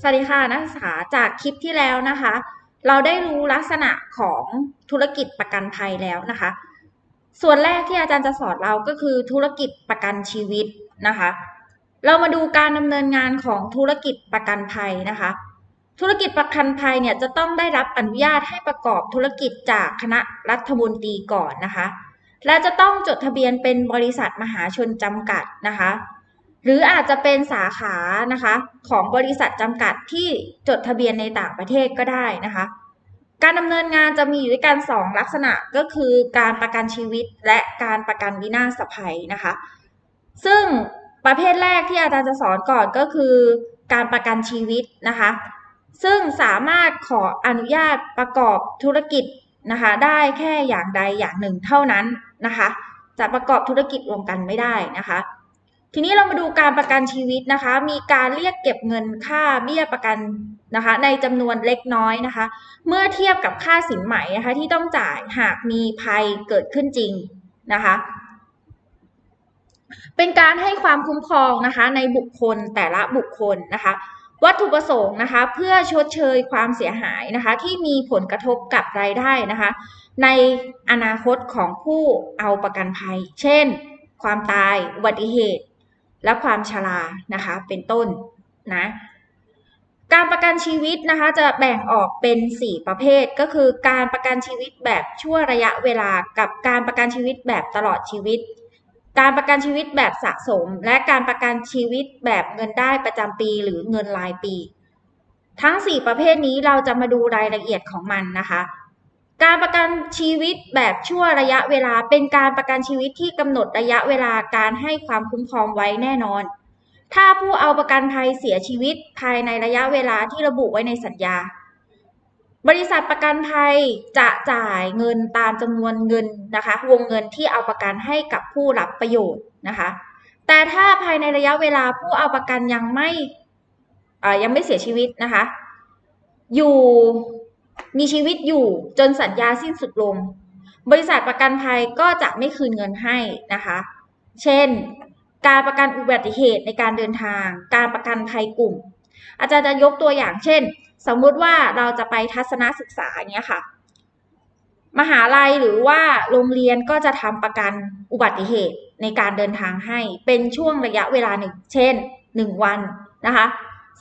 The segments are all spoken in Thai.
สวัสดีค่ะนักศึกษาจากคลิปที่แล้วนะคะ เราได้รู้ลักษณะของธุรกิจประกันภัยแล้วนะคะ ส่วนแรกที่อาจารย์จะสอนเราก็คือธุรกิจประกันชีวิตนะคะ เรามาดูการดำเนินงานของธุรกิจประกันภัยนะคะ ธุรกิจประกันภัยเนี่ยจะต้องได้รับอนุญาตให้ประกอบธุรกิจจากคณะรัฐมนตรีก่อนนะคะ และจะต้องจดทะเบียนเป็นบริษัทมหาชนจำกัดนะคะ หรืออาจจะเป็นสาขานะคะของบริษัทจำกัดที่จดทะเบียนในต่างประเทศก็ได้นะคะ การดำเนินงานจะมีอยู่ด้วยกันสองลักษณะก็คือการประกันชีวิตและการประกันวินาศภัยนะคะ ซึ่งประเภทแรกที่อาจารย์จะสอนก่อนก็คือการประกันชีวิตนะคะ ซึ่งสามารถขออนุญาตประกอบธุรกิจนะคะ ได้แค่อย่างใดอย่างหนึ่งเท่านั้นนะคะ จะประกอบธุรกิจรวมกันไม่ได้นะคะ ทีนี้เรามาดูการประกันชีวิตนะคะ มีการเรียกเก็บเงินค่าเบี้ยประกันนะคะ ในจำนวนเล็กน้อยนะคะ เมื่อเทียบกับค่าสินไหมนะคะ ที่ต้องจ่ายหากมีภัยเกิดขึ้นจริงนะคะ เป็นการให้ความคุ้มครองนะคะ ในบุคคลแต่ละบุคคลนะคะ วัตถุประสงค์นะคะ เพื่อชดเชยความเสียหายนะคะ ที่มีผลกระทบกับรายได้นะคะ ในอนาคตของผู้เอาประกันภัย เช่น ความตายอุบัติเหตุ และความชรานะคะ เป็นต้นนะการประกันชีวิตนะคะจะแบ่งออกเป็น 4 ประเภท ก็คือการประกันชีวิตแบบชั่วระยะเวลากับการประกันชีวิตแบบตลอดชีวิต การประกันชีวิตแบบสะสม และการประกันชีวิตแบบเงินได้ประจำปีหรือเงินรายปี ทั้ง 4 ประเภทนี้เราจะมาดูรายละเอียดของมันนะคะ การประกันชีวิตแบบชั่วระยะเวลา เป็นการประกันชีวิตที่กำหนดระยะเวลาการให้ความคุ้มครองไว้แน่นอน ถ้าผู้เอาประกันภัยเสียชีวิตภายในระยะเวลาที่ระบุไว้ในสัญญา บริษัทประกันภัยจะจ่ายเงินตามจำนวนเงินนะคะ วงเงินที่เอาประกันให้กับผู้รับประโยชน์นะคะ แต่ถ้าภายในระยะเวลาผู้เอาประกันยังไม่ยังไม่เสียชีวิตนะคะ อยู่ มีชีวิตอยู่จนสัญญาสิ้นสุดลง บริษัทประกันภัยก็จะไม่คืนเงินให้นะคะ เช่น การประกันอุบัติเหตุในการเดินทาง การประกันภัยกลุ่ม อาจารย์จะยกตัวอย่างเช่น สมมุติว่าเราจะไปทัศนศึกษาอย่างเงี้ยค่ะ มหาลัยหรือว่าโรงเรียนก็จะทำประกันอุบัติเหตุในการเดินทางให้เป็นช่วงระยะเวลาหนึ่ง เช่นหนึ่งวันนะคะ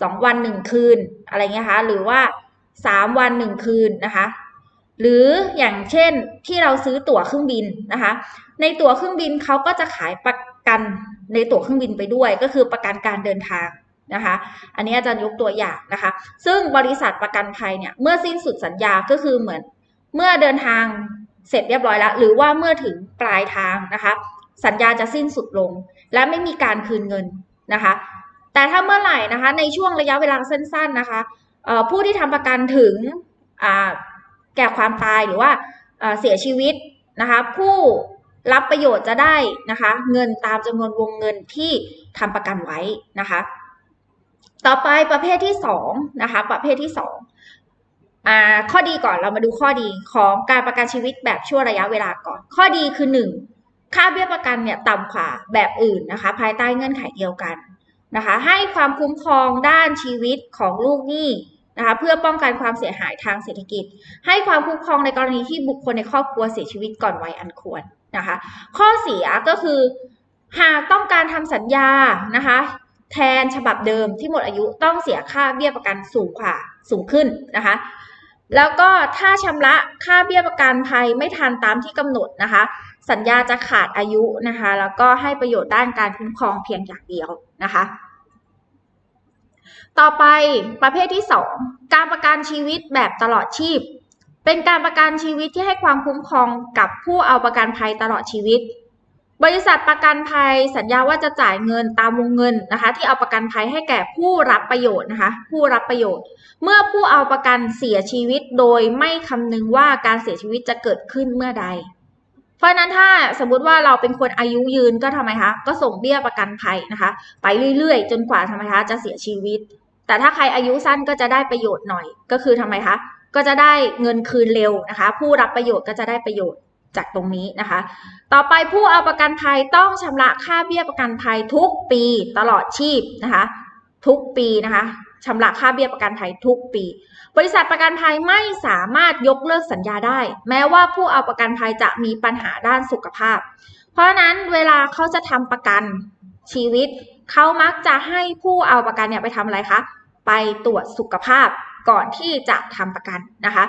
สองวันหนึ่งคืนอะไรเงี้ยคะ หรือว่า สามวันหนึ่งคืนนะคะ หรืออย่างเช่นที่เราซื้อตั๋วเครื่องบินนะคะ ในตั๋วเครื่องบินเขาก็จะขายประกันในตั๋วเครื่องบินไปด้วย ก็คือประกันการเดินทางนะคะ อันนี้อาจารย์ยกตัวอย่างนะคะ ซึ่งบริษัทประกันภัยเนี่ยเมื่อสิ้นสุดสัญญาก็คือเหมือนเมื่อเดินทางเสร็จเรียบร้อยแล้ว หรือว่าเมื่อถึงปลายทางนะคะ สัญญาจะสิ้นสุดลง และไม่มีการคืนเงินนะคะ แต่ถ้าเมื่อไหร่นะคะ ในช่วงระยะเวลาสั้น ๆนะคะ ผู้ที่ทำประกันถึงแก่ความตายหรือว่าเสียชีวิตนะคะผู้รับประโยชน์จะได้นะคะเงินตามจำนวนวงเงินที่ทำประกันไว้นะคะต่อไปประเภทที่สองนะคะประเภทที่สองอ่าข้อดีก่อนเรามาดูข้อดีของการประกันชีวิตแบบชั่วระยะเวลาก่อน ข้อดีคือหนึ่งค่าเบี้ยประกันเนี่ยต่ำกว่าแบบอื่นนะคะภายใต้เงื่อนไขเดียวกันนะคะให้ความคุ้มครองด้านชีวิตของลูกหนี้ นะคะเพื่อป้องกันความเสียหายทางเศรษฐกิจ ให้ความคุ้มครองในกรณีที่บุคคลในครอบครัวเสียชีวิตก่อนวัยอันควรนะคะ ข้อเสียก็คือหากต้องการทำสัญญานะคะแทนฉบับเดิมที่หมดอายุต้องเสียค่าเบี้ยประกันสูงกว่าสูงขึ้นนะคะแล้วก็ถ้าชำระค่าเบี้ยประกันภัยไม่ทันตามที่กำหนดนะคะ สัญญาจะขาดอายุนะคะ แล้วก็ให้ประโยชน์ด้านการคุ้มครองเพียงอย่างเดียวนะคะ ต่อไปประเภทที่ 2 การประกันชีวิตแบบตลอดชีพ เป็นการประกันชีวิตที่ให้ความคุ้มครองกับผู้เอาประกันภัยตลอดชีวิต บริษัทประกันภัยสัญญาว่าจะจ่ายเงินตามวงเงินนะคะ ที่เอาประกันภัยให้แก่ผู้รับประโยชน์นะคะ ผู้รับประโยชน์ เมื่อผู้เอาประกันเสียชีวิตโดยไม่คำนึงว่าการเสียชีวิตจะเกิดขึ้นเมื่อใด เพราะนั้นถ้าสมมุติว่าเราเป็นคนอายุยืนก็ทำไมคะก็ส่งเบี้ยประกันภัยนะคะ ไปเรื่อยๆ จนกว่าทำไมคะจะเสียชีวิต แต่ถ้าใครอายุสั้นก็จะได้ประโยชน์หน่อย ก็คือทำไมคะก็จะได้เงินคืนเร็วนะคะ ผู้รับประโยชน์ก็จะได้ประโยชน์จากตรงนี้นะคะ ต่อไปผู้เอาประกันภัยต้องชำระค่าเบี้ยประกันภัยทุกปีตลอดชีพนะคะ ทุกปีนะคะ ชำระค่าเบี้ยประกันภัยทุกปี บริษัทประกันภัยไม่สามารถยกเลิกสัญญาได้ แม้ว่าผู้เอาประกันภัยจะมีปัญหาด้านสุขภาพ เพราะฉะนั้นเวลาเขาจะทำประกันชีวิต เขามักจะให้ผู้เอาประกันเนี่ยไปทำอะไรคะ ไปตรวจสุขภาพก่อนที่จะทำประกันนะคะ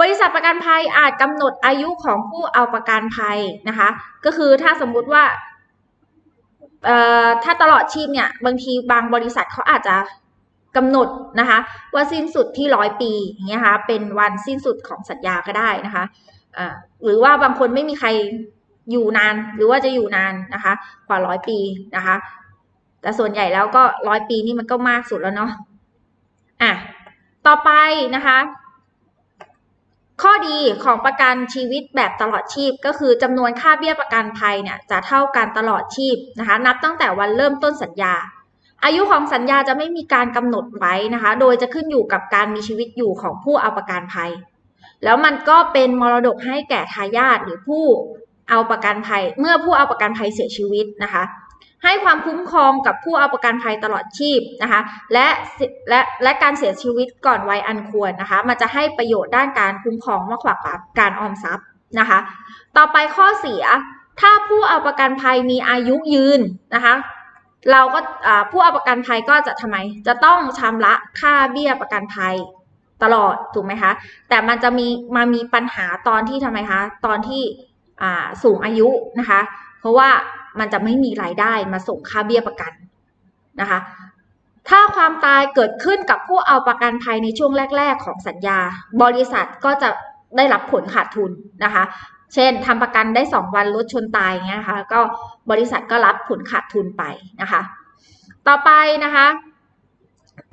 บริษัทประกันภัยอาจกำหนดอายุของผู้เอาประกันภัยนะคะ ก็คือถ้าสมมุติว่าถ้าตลอดชีพเนี่ยบางทีบางบริษัทเขาอาจจะ กำหนดนะคะว่าสิ้นสุดที่ร้อยปีอย่างเงี้ยค่ะเป็นวันสิ้นสุดของสัญญาก็ได้นะคะอ่าหรือว่าบางคนไม่มีใครอยู่นานหรือว่าจะอยู่นานนะคะกว่าร้อยปีนะคะ แต่ส่วนใหญ่แล้วก็ร้อยปีนี่มันก็มากสุดแล้วเนาะอะต่อไปนะคะ ข้อดีของประกันชีวิตแบบตลอดชีพ ก็คือจำนวนค่าเบี้ยประกันภัยเนี่ยจะเท่ากันตลอดชีพนะคะ นับตั้งแต่วันเริ่มต้นสัญญา อายุของสัญญาจะไม่มีการกำหนดไว้นะคะ โดยจะขึ้นอยู่กับการมีชีวิตอยู่ของผู้เอาประกันภัย แล้วมันก็เป็นมรดกให้แก่ทายาทหรือผู้เอาประกันภัย เมื่อผู้เอาประกันภัยเสียชีวิตนะคะ ให้ความคุ้มครองกับผู้เอาประกันภัยตลอดชีพนะคะ และและและการเสียชีวิตก่อนวัยอันควรนะคะ มันจะให้ประโยชน์ด้านการคุ้มครองมากกว่าการออมทรัพย์นะคะ ต่อไปข้อเสียถ้าผู้เอาประกันภัยมีอายุยืนนะคะ เราก็ผู้เอาประกันภัยก็จะทำไม จะต้องชำระค่าเบี้ยประกันภัยตลอดถูกไหมคะ แต่มันจะมีมามีปัญหาตอนที่ทำไมคะ ตอนที่สูงอายุนะคะ เพราะว่ามันจะไม่มีรายได้มาส่งค่าเบี้ยประกันนะคะ ถ้าความตายเกิดขึ้นกับผู้เอาประกันภัยในช่วงแรก ๆ ของสัญญา บริษัทก็จะได้รับผลขาดทุนนะคะ เช่นทำประกันได้ 2 วันรถชนตายเงี้ยนะคะก็บริษัทก็รับผลขาดทุนไปนะคะ ต่อไปนะคะ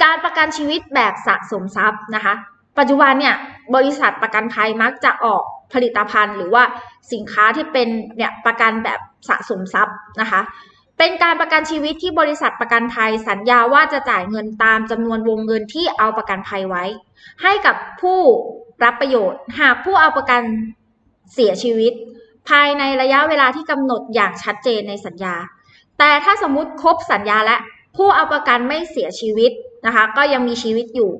การประกันชีวิตแบบสะสมทรัพย์นะคะ ปัจจุบันเนี่ยบริษัทประกันภัยมักจะออกผลิตภัณฑ์ หรือว่าสินค้าที่เป็นเนี่ยประกันแบบสะสมทรัพย์นะคะ เป็นการประกันชีวิตที่บริษัทประกันภัยสัญญาว่าจะจ่ายเงินตามจำนวนวงเงินที่เอาประกันภัยไว้ ให้กับผู้รับประโยชน์ หากผู้เอาประกัน เสียชีวิต ภายในระยะเวลาที่กำหนดอย่างชัดเจนในสัญญา แต่ถ้าสมมุติครบสัญญาและผู้เอาประกันไม่เสียชีวิตนะคะ ก็ยังมีชีวิตอยู่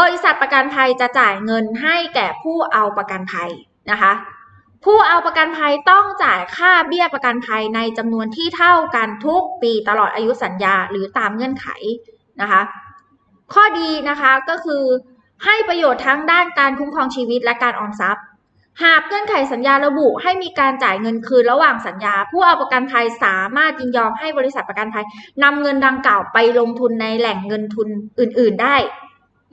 บริษัทประกันภัยจะจ่ายเงินให้แก่ผู้เอาประกันภัยนะคะ ผู้เอาประกันภัยต้องจ่ายค่าเบี้ยประกันภัยในจำนวนที่เท่ากันทุกปีตลอดอายุสัญญาหรือตามเงื่อนไขนะคะ ข้อดีนะคะก็คือให้ประโยชน์ทั้งด้านการคุ้มครองชีวิตและการออมทรัพย์ หากเงื่อนไขสัญญาระบุให้มีการจ่ายเงินคืนระหว่างสัญญา ผู้เอาประกันภัยสามารถยินยอมให้บริษัทประกันภัยนำเงินดังกล่าวไปลงทุนในแหล่งเงินทุนอื่น ๆ ได้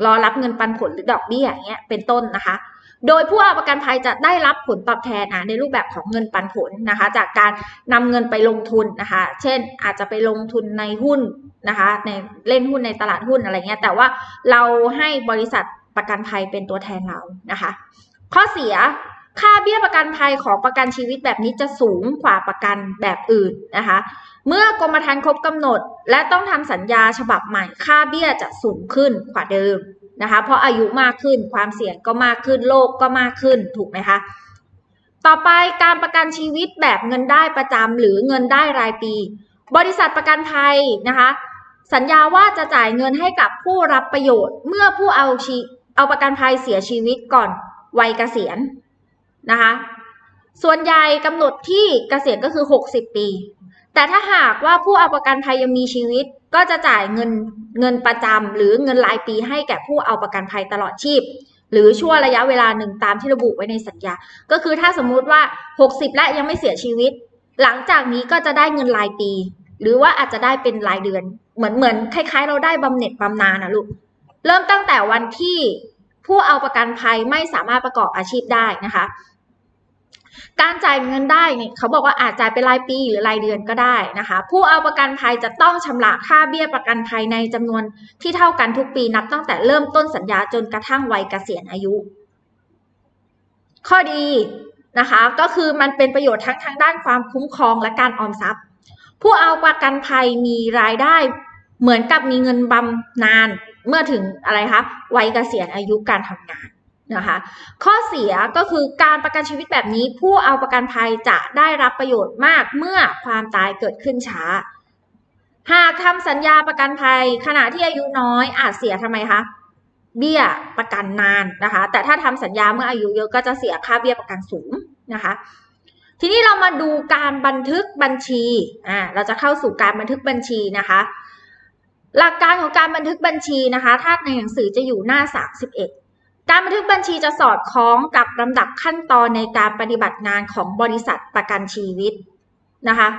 รอรับเงินปันผลหรือดอกเบี้ยอย่างเงี้ยเป็นต้นนะคะ โดยผู้เอาประกันภัยจะได้รับผลตอบแทนนะในรูปแบบของเงินปันผลนะคะ จากการนำเงินไปลงทุนนะคะ เช่นอาจจะไปลงทุนในหุ้นนะคะในเล่นหุ้นในตลาดหุ้นอะไรเงี้ยแต่ว่าเราให้บริษัทประกันภัยเป็นตัวแทนเรานะคะ ข้อเสีย ค่าเบี้ยประกันภัยของประกันชีวิตแบบนี้จะสูงกว่าประกันแบบอื่นนะคะ เมื่อกรมธรรม์ครบกำหนด และต้องทำสัญญาฉบับใหม่ ค่าเบี้ยจะสูงขึ้นกว่าเดิมนะคะ เพราะอายุมากขึ้นความเสี่ยงก็มากขึ้นโรคกก็มากขึ้นถูกไหมคะต่อไปการประกันชีวิตแบบเงินได้ประจำหรือเงินได้รายปี บริษัทประกันภัยนะคะ สัญญาว่าจะจ่ายเงินให้กับผู้รับประโยชน์ เมื่อผู้เอาชีเอาประกันภัยเสียชีวิตก่อนวัยเกษียณ นะคะ ส่วนใหญ่กำหนดที่เกษียณก็คือ 60 ปี แต่ถ้าหากว่าผู้เอาประกันภัยยังมีชีวิต ก็จะจ่ายเงินเงินประจำหรือเงินรายปีให้แก่ผู้เอาประกันภัยตลอดชีพ หรือช่วระยะเวลาหนึ่งตามที่ระบุไว้ในสัญญา ก็คือถ้าสมมุติว่า 60 และยังไม่เสียชีวิต หลังจากนี้ก็จะได้เงินรายปี หรือว่าอาจจะได้เป็นรายเดือน เหมือนเหมือนคล้ายๆ เราได้บำเหน็จบำนาญนะลูกเริ่มตั้งแต่วันที่ผู้เอาประกันภัยไม่สามารถประกอบอาชีพได้นะคะ การจ่ายเงินได้เนี่ยเขาบอกว่าอาจจ่ายเป็นรายปีหรือรายเดือนก็ได้นะคะ ผู้เอาประกันภัยจะต้องชำระค่าเบี้ยประกันภัยในจำนวนที่เท่ากันทุกปีนับตั้งแต่เริ่มต้นสัญญาจนกระทั่งวัยเกษียณอายุ ข้อดีนะคะก็คือมันเป็นประโยชน์ทั้งทางด้านความคุ้มครองและการออมทรัพย์ ผู้เอาประกันภัยมีรายได้เหมือนกับมีเงินบำนาญเมื่อถึงอะไรคะวัยเกษียณอายุการทำงาน นะคะ ข้อเสียก็คือการประกันชีวิตแบบนี้ ผู้เอาประกันภัยจะได้รับประโยชน์มากเมื่อความตายเกิดขึ้นช้า หากทำสัญญาประกันภัย ขณะที่อายุน้อยอาจเสียทำไมคะเบี้ยประกันนานนะคะ แต่ถ้าทำสัญญาเมื่ออายุเยอะก็จะเสียค่าเบี้ยประกันสูงนะคะทีนี้เรามาดูการบันทึกบัญชี อ่า เราจะเข้าสู่การบันทึกบัญชีนะคะ หลักการของการบันทึกบัญชีนะคะ ถ้าในหนังสือจะอยู่หน้า 31 การบันทึกบัญชีจะสอดคล้องกับลำดับขั้นตอนในการปฏิบัติงานของบริษัทประกันชีวิตนะคะ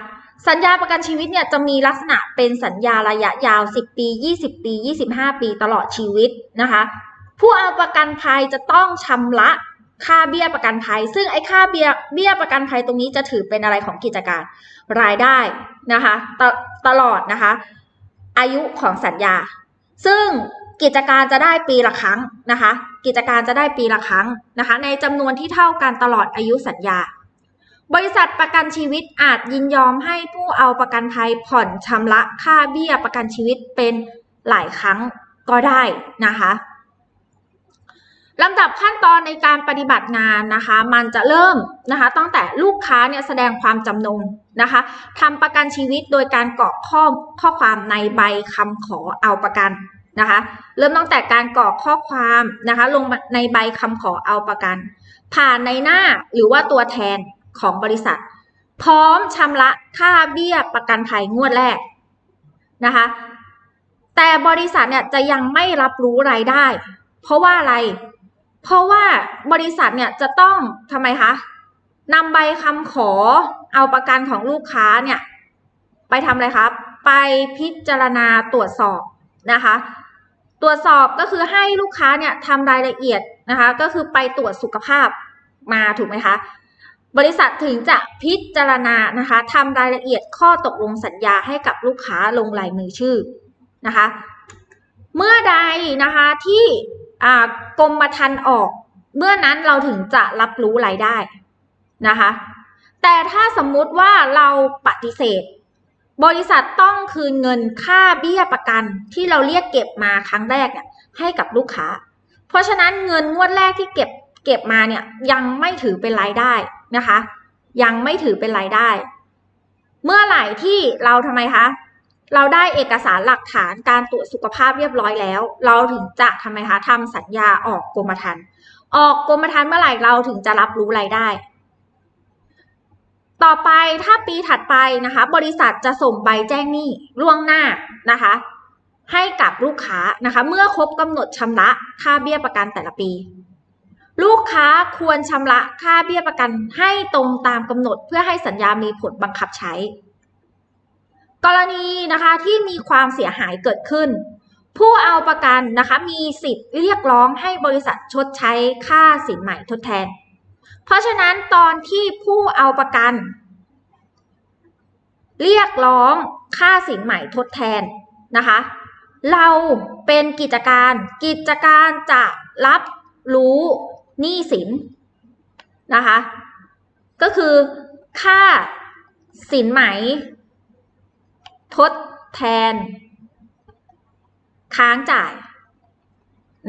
สัญญาประกันชีวิตเนี่ยจะมีลักษณะเป็นสัญญาระยะยาว 10 ปี 20 ปี 25 ปีตลอดชีวิตนะคะ ผู้เอาประกันภัยจะต้องชำระค่าเบี้ยประกันภัย ซึ่งไอ้ค่าเบี้ยเบี้ยประกันภัยตรงนี้จะถือเป็นอะไรของกิจการรายได้นะคะตตลอดนะคะ อายุของสัญญา ซึ่ง กิจการจะได้ปีละครั้งนะคะ กิจการจะได้ปีละครั้งนะคะ ในจำนวนที่เท่ากันตลอดอายุสัญญา บริษัทประกันชีวิตอาจยินยอมให้ผู้เอาประกันภัยผ่อนชำระค่าเบี้ยประกันชีวิตเป็นหลายครั้งก็ได้นะคะลำดับขั้นตอนในการปฏิบัติงานนะคะ มันจะเริ่มนะคะตั้งแต่ลูกค้าเนี่ยแสดงความจำนงนะคะทำประกันชีวิตโดยการกรอกข้อข้อความในใบคำขอเอาประกัน นะคะ เริ่มตั้งแต่การกรอกข้อความนะคะ ลงในใบคำขอเอาประกัน ผ่านในหน้าหรือว่าตัวแทนของบริษัท พร้อมชำระค่าเบี้ยประกันภัยงวดแรกนะคะ แต่บริษัทเนี่ยจะยังไม่รับรู้รายได้ เพราะว่าอะไร เพราะว่าบริษัทเนี่ยจะต้องทำไมคะนำใบคำขอเอาประกันของลูกค้าเนี่ย ไปทำอะไรครับ ไปพิจารณาตรวจสอบนะคะ ตรวจสอบก็คือให้ลูกค้าเนี่ยทำรายละเอียดนะคะ ก็คือไปตรวจสุขภาพมาถูกไหมคะ บริษัทถึงจะพิจารณานะคะทำรายละเอียดข้อตกลงสัญญาให้กับลูกค้าลงลายมือชื่อนะคะ เมื่อใดนะคะที่กรมธรรม์ออก เมื่อนั้นเราถึงจะรับรู้รายได้นะคะ แต่ถ้าสมมุติว่าเราปฏิเสธ บริษัทต้องคืนเงินค่าเบี้ยประกันที่เราเรียกเก็บมาครั้งแรกเนี่ยให้กับลูกค้า เพราะฉะนั้นเงินงวดแรกที่เก็บเก็บมาเนี่ยยังไม่ถือเป็นรายได้นะคะ ยังไม่ถือเป็นรายได้ เมื่อไหร่ที่เราทำไมคะเราได้เอกสารหลักฐานการตรวจสุขภาพเรียบร้อยแล้ว เราถึงจะทำไมคะทำสัญญาออกกรมธรรม์ออกกรมธรรม์เมื่อไหร่เราถึงจะรับรู้รายได้ ต่อไปถ้าปีถัดไปนะคะ บริษัทจะส่งใบแจ้งหนี้ล่วงหน้านะคะ ให้กับลูกค้านะคะ เมื่อครบกำหนดชำระค่าเบี้ยประกันแต่ละปี ลูกค้าควรชำระค่าเบี้ยประกันให้ตรงตามกำหนดเพื่อให้สัญญามีผลบังคับใช้ กรณีนะคะที่มีความเสียหายเกิดขึ้น ผู้เอาประกันนะคะมีสิทธิ์เรียกร้องให้บริษัทชดใช้ค่าสินใหม่ทดแทน เพราะฉะนั้นตอนที่ผู้เอาประกัน เรียกร้องค่าสินใหม่ทดแทนนะคะ เราเป็นกิจการ กิจการจะรับรู้หนี้สินนะคะ ก็คือค่าสินไหม ทดแทน ค้างจ่าย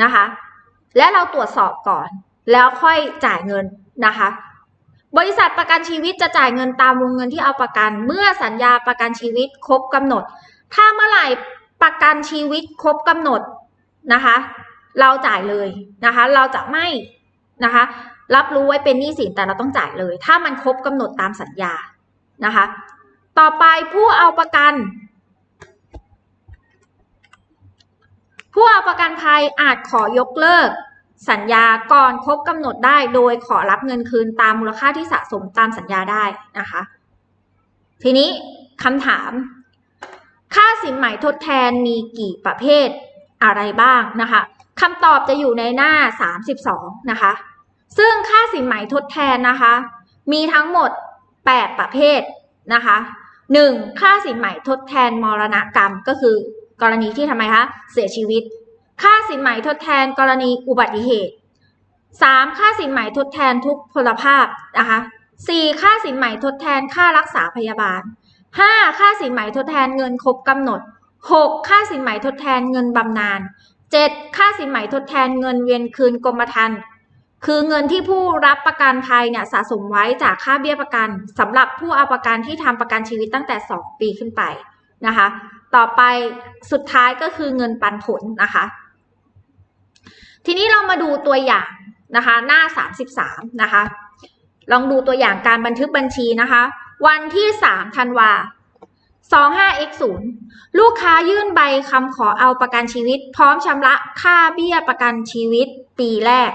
นะคะ และเราตรวจสอบก่อน แล้วค่อยจ่ายเงิน นะคะ บริษัทประกันชีวิตจะจ่ายเงินตามวงเงินที่เอาประกัน เมื่อสัญญาประกันชีวิตครบกำหนด ถ้าเมื่อไหร่ประกันชีวิตครบกำหนดนะคะ เราจ่ายเลยนะคะ เราจะไม่นะคะ รับรู้ไว้เป็นหนี้สินแต่เราต้องจ่ายเลย ถ้ามันครบกำหนดตามสัญญานะคะ ต่อไปผู้เอาประกันผู้เอาประกันภัยอาจขอยกเลิก สัญญาก่อนครบกำหนดได้โดยขอรับเงินคืนตามมูลค่าที่สะสมตามสัญญาได้นะคะ ทีนี้คำถาม ค่าสินใหม่ทดแทนมีกี่ประเภทอะไรบ้างนะคะคำตอบจะอยู่ในหน้า 32 นะคะ ซึ่งค่าสินใหม่ทดแทนนะคะ มีทั้งหมด 8 ประเภทนะคะหนึ่งค่าสินใหม่ทดแทนมรณกรรมก็คือกรณีที่ทำไมคะ เสียชีวิต ค่าสินใหม่ทดแทนกรณีอุบัติเหตุ 3. ค่าสินใหม่ทดแทนทุกพลภาพนะคะ 4. ค่าสินใหม่ทดแทนค่ารักษาพยาบาล 5. ค่าสินใหม่ทดแทนเงินครบกำหนด 6. ค่าสินใหม่ทดแทนเงินบำนาญ 7. ค่าสินใหม่ทดแทนเงินเวียนคืนกรมธรรม์คือเงินที่ผู้รับประกันภัยเนี่ยสะสมไว้จากค่าเบี้ยประกันสำหรับผู้เอาประกันที่ทำประกันชีวิตตั้งแต่ 2 ปีขึ้นไปนะคะ ต่อไปสุดท้ายก็คือเงินปันผลนะคะ ทีนี้เรามาดูตัวอย่างนะคะหน้า 33 นะคะ ลองดูตัวอย่างการบันทึกบัญชีนะคะ วันที่ 3 ธันวา 25x0 ลูกค้ายื่นใบคำขอเอาประกันชีวิต พร้อมชำระค่าเบี้ยประกันชีวิตปีแรก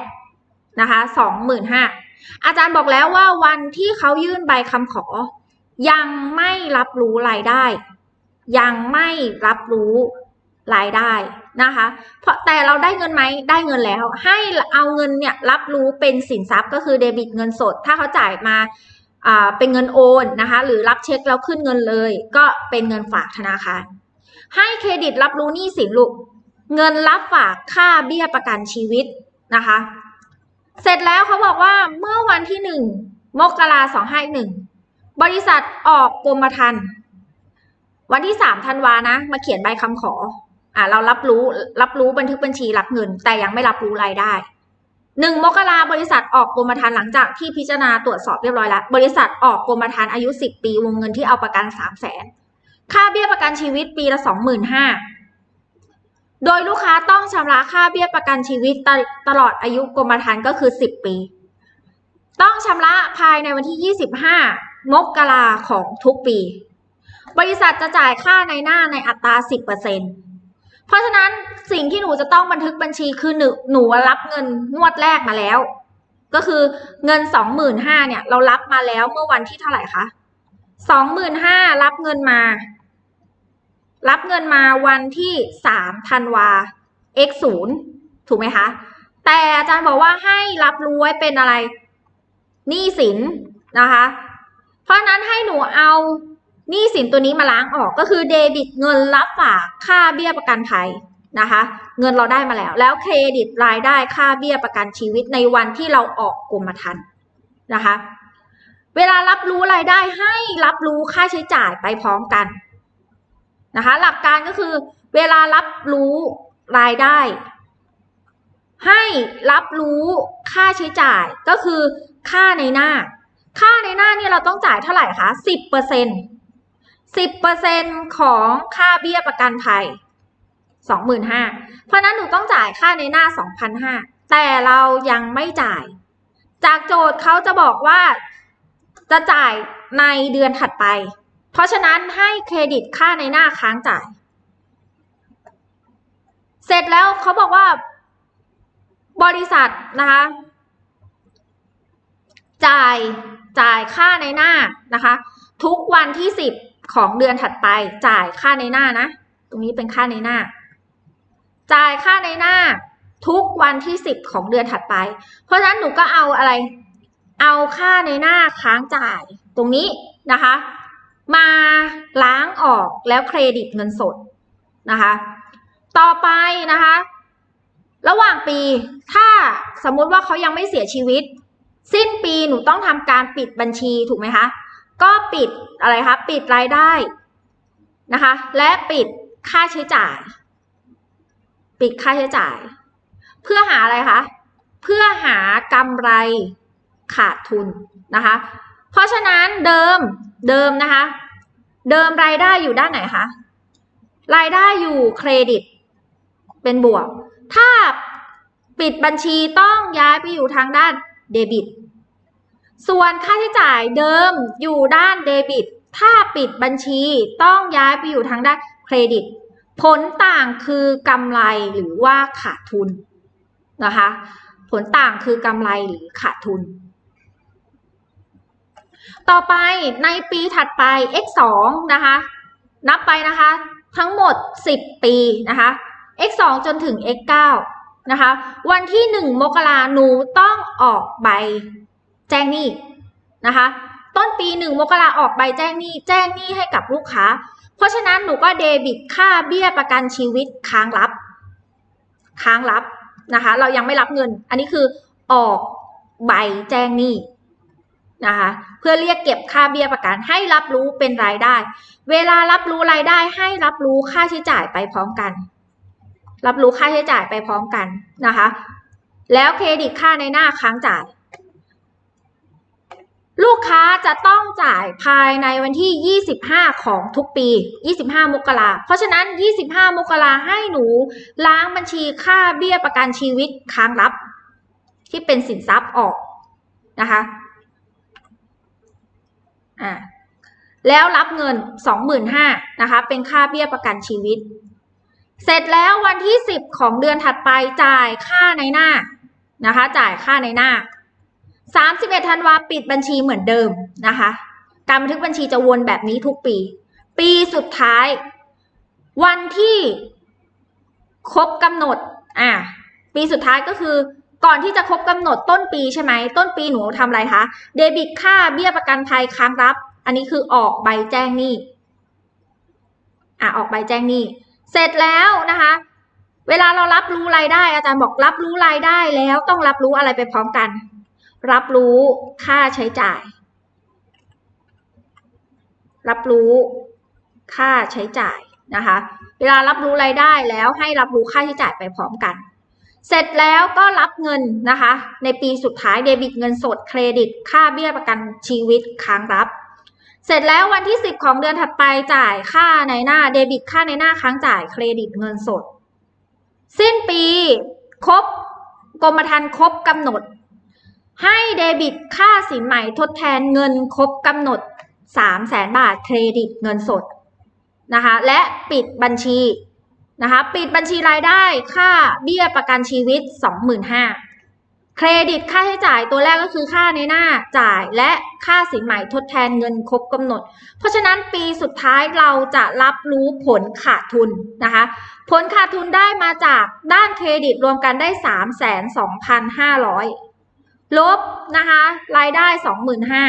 นะคะ25,000อาจารย์บอกแล้วว่าวันที่เขายื่นใบคำขอ ยังไม่รับรู้รายได้ ยังไม่รับรู้รายได้ นะคะ เพราะแต่เราได้เงินไหมได้เงินแล้ว ให้เอาเงินเนี่ยรับรู้เป็นสินทรัพย์ก็คือเดบิตเงินสด ถ้าเขาจ่ายมาอ่าเป็นเงินโอนนะคะ หรือรับเช็คแล้วขึ้นเงินเลย ก็เป็นเงินฝากธนาคารให้เครดิตรับรู้หนี้สินลูกเงินรับฝากค่าเบี้ยประกันชีวิตนะคะ เสร็จแล้วเขาบอกว่าเมื่อวันที่หนึ่งมกราสองห้าหนึ่งบริษัทออกกรมธรรม์วันที่สามธันวานะ มาเขียนใบคำขอ อ่าเรารับรู้รับรู้บันทึกบัญชีรับเงิน แต่ยังไม่รับรู้รายได้หนึ่งมกราบริษัทออกกรมธรรม์หลังจากที่พิจารณาตรวจสอบเรียบร้อยแล้ว บริษัทออกกรมธรรม์อายุสิบปีวงเงินที่เอาประกันสามแสนค่าเบี้ยประกันชีวิตปีละสองหมื่นห้าโดยลูกค้าต้องชำระค่าเบี้ยประกันชีวิตตตลอดอายุกรมธรรม์ก็คือสิบปี ต้องชำระภายในวันที่ 25 มกราของทุกปี บริษัทจะจ่ายค่าในหน้าในอัตรา 10%เเพราะฉะนั้นสิ่งที่หนูจะต้องบันทึกบัญชีคือหนูหนูรับเงินงวดแรกมาแล้ว ก็คือเงิน25,000เนี่ย เรารับมาแล้วเมื่อวันที่เท่าไหร่คะ25,000รับเงินมา รับเงินมาวันที่3ธันวา x 0ถูกไหมคะ แต่อาจารย์บอกว่าให้รับรู้ไว้เป็นอะไรหนี้สินนะคะ เพราะนั้นให้หนูเอา หนี้สินตัวนี้มาล้างออกก็คือเดบิตเงินรับฝากค่าเบี้ยประกันภัยนะคะ เงินเราได้มาแล้ว แล้วเครดิตรายได้ค่าเบี้ยประกันชีวิตในวันที่เราออกกรมธรรม์นะคะ เวลารับรู้รายได้ให้รับรู้ค่าใช้จ่ายไปพร้อมกันนะคะ หลักการก็คือเวลารับรู้รายได้ ให้รับรู้ค่าใช้จ่ายก็คือค่าในหน้า ค่าในหน้านี่เราต้องจ่ายเท่าไหร่คะสิบเปอร์เซ็นต์ 10%ของค่าเบี้ยประกันภัย 25,000 เพราะนั้นหนูต้องจ่ายค่าในหน้า 2,500 แต่เรายังไม่จ่าย จากโจทย์เขาจะบอกว่าจะจ่ายในเดือนถัดไป เพราะฉะนั้นให้เครดิตค่าในหน้าค้างจ่าย เสร็จแล้วเขาบอกว่าบริษัทนะคะจ่ายจ่ายค่าในหน้านะคะ ทุกวันที่สิบ ของเดือนถัดไปจ่ายค่าในหน้านะ ตรงนี้เป็นค่าในหน้า จ่ายค่าในหน้า ทุกวันที่สิบของเดือนถัดไป เพราะฉะนั้นหนูก็เอาอะไร เอาค่าในหน้าค้างจ่ายตรงนี้นะคะ มาล้างออกแล้วเครดิตเงินสดนะคะ ต่อไปนะคะ ระหว่างปีถ้าสมมุติว่าเขายังไม่เสียชีวิต สิ้นปีหนูต้องทำการปิดบัญชีถูกไหมคะ ก็ปิดอะไรคะปิดรายได้นะคะ และปิดค่าใช้จ่าย ปิดค่าใช้จ่าย เพื่อหาอะไรคะเพื่อหากำไรขาดทุนนะคะ เพราะฉะนั้นเดิมเดิมนะคะ เดิมรายได้อยู่ด้านไหนคะรายได้อยู่เครดิต เป็นบวก ถ้าปิดบัญชีต้องย้ายไปอยู่ทางด้านเดบิต ส่วนค่าใช้จ่ายเดิมอยู่ด้านเดบิต ถ้าปิดบัญชีต้องย้ายไปอยู่ทางด้านเครดิต ผลต่างคือกำไรหรือว่าขาดทุนนะคะ ผลต่างคือกำไรหรือขาดทุน ต่อไปในปีถัดไป x 2นะคะ นับไปนะคะ ทั้งหมด 10 ปีนะคะ x 2จนถึง x 9นะคะ วันที่ 1 มกราหนูต้องออกใบ แจ้งหนี้นะคะ ต้นปี1มกราออกใบแจ้งหนี้แจ้งหนี้ให้กับลูกค้า เพราะฉะนั้นหนูก็เดบิตค่าเบี้ยประกันชีวิตค้างรับ ค้างรับนะคะ เรายังไม่รับเงิน อันนี้คือออกใบแจ้งหนี้นะคะเพื่อเรียกเก็บค่าเบี้ยประกันให้รับรู้เป็นรายได้ เวลารับรู้รายได้ให้รับรู้ค่าใช้จ่ายไปพร้อมกัน รับรู้ค่าใช้จ่ายไปพร้อมกันนะคะ แล้วเครดิตค่าในหน้าค้างจ่าย ลูกค้าจะต้องจ่ายภายในวันที่ 25 ของทุกปี 25 มกราเพราะฉะนั้น 25 มกราให้หนู ล้างบัญชีค่าเบี้ยประกันชีวิตค้างรับ ที่เป็นสินทรัพย์ออกนะคะอ่าแล้วรับเงิน 25,000นะคะ เป็นค่าเบี้ยประกันชีวิต เสร็จแล้ววันที่ 10 ของเดือนถัดไปจ่ายค่าในหน้านะคะ จ่ายค่าในหน้า 31ธันวาปิดบัญชีเหมือนเดิมนะคะ การบันทึกบัญชีจะวนแบบนี้ทุกปี ปีสุดท้าย วันที่ครบกำหนด อะ ปีสุดท้ายก็คือก่อนที่จะครบกำหนดต้นปีใช่ไหมต้นปีหนูทำอะไรคะเดบิตค่าเบี้ยประกันภัยค้างรับ อันนี้คือออกใบแจ้งหนี้อะออกใบแจ้งหนี้เสร็จแล้วนะคะ เวลาเรารับรู้รายได้ อาจารย์บอกรับรู้รายได้แล้วต้องรับรู้อะไรไปพร้อมกัน รับรู้ค่าใช้จ่าย รับรู้ค่าใช้จ่ายนะคะ เวลารับรู้รายได้แล้วให้รับรู้ค่าใช้จ่ายไปพร้อมกัน เสร็จแล้วก็รับเงินนะคะ ในปีสุดท้ายเดบิตเงินสดเครดิต ค่าเบี้ยประกันชีวิตค้างรับ เสร็จแล้ววันที่ 10 ของเดือนถัดไปจ่ายค่าในหน้าเดบิตค่าในหน้าค้างจ่ายเครดิตเงินสด สิ้นปีครบกรมธรรม์ครบกำหนด ให้เดบิตค่าสินใหม่ทดแทนเงินครบกำหนด 3 0 0แสนบาทเครดิตเงินสดนะคะและปิดบัญชีนะคะปิดบัญชีรายได้ค่าเบี้ยประกันชีวิต 25,000เครดิตค่าใช้จ่ายตัวแรกก็คือค่าในหน้าจ่ายและค่าสินใหม่ทดแทนเงินครบกำหนด เพราะฉะนั้นปีสุดท้ายเราจะรับรู้ผลขาดทุนนะคะผลขาดทุนได้มาจากด้านเครดิตรวมกันได้ 32,500 ลบนะคะ รายได้สองหมื่นห้า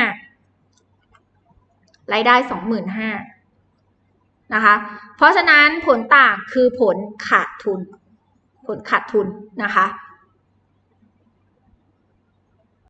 รายได้สองหมื่นห้านะคะ เพราะฉะนั้นผลต่างคือผลขาดทุน ผลขาดทุนนะคะ